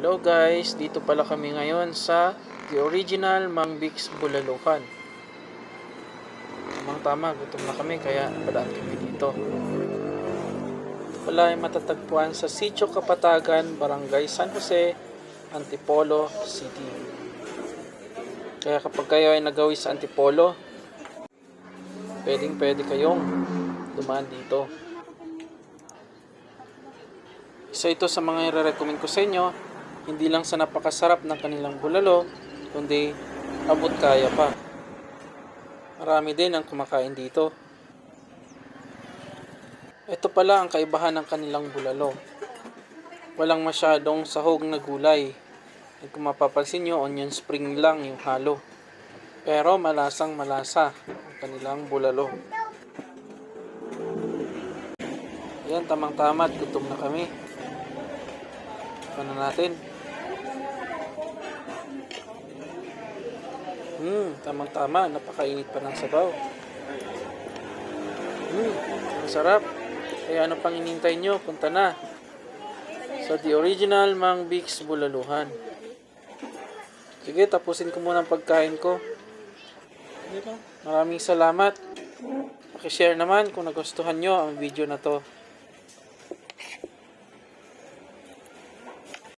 Hello guys, dito pala kami ngayon sa The Original Mang Bix Bulaluhan. Tamang tama, gutom na kami kaya padaan kami dito. Ito pala ay matatagpuan sa Sitio Kapatagan, Barangay San Jose, Antipolo City. Kaya kapag kayo ay nagawi sa Antipolo, pwedeng pwede kayong dumaan dito. Isa ito sa mga i-recommend ko sa inyo, hindi lang sa napakasarap ng kanilang bulalo, kundi abot kaya pa. Marami din ang kumakain dito. Ito pala ang kaibahan ng kanilang bulalo. Walang masyadong sahog na gulay. At kung mapapansin nyo, onion spring lang yung halo. Pero malasang malasa ang kanilang bulalo. Ayan, tamang-tama at gutom na kami. Ano natin? Hmm, tamang-tama. Napakainit pa ng sabaw. Hmm, ang sarap. Kaya ano pang inintay nyo? Punta na. Sa The Original Mang Bix Bulaluhan. Sige, tapusin ko muna ang pagkain ko. Maraming salamat. Pakishare naman kung nagustuhan nyo ang video na to.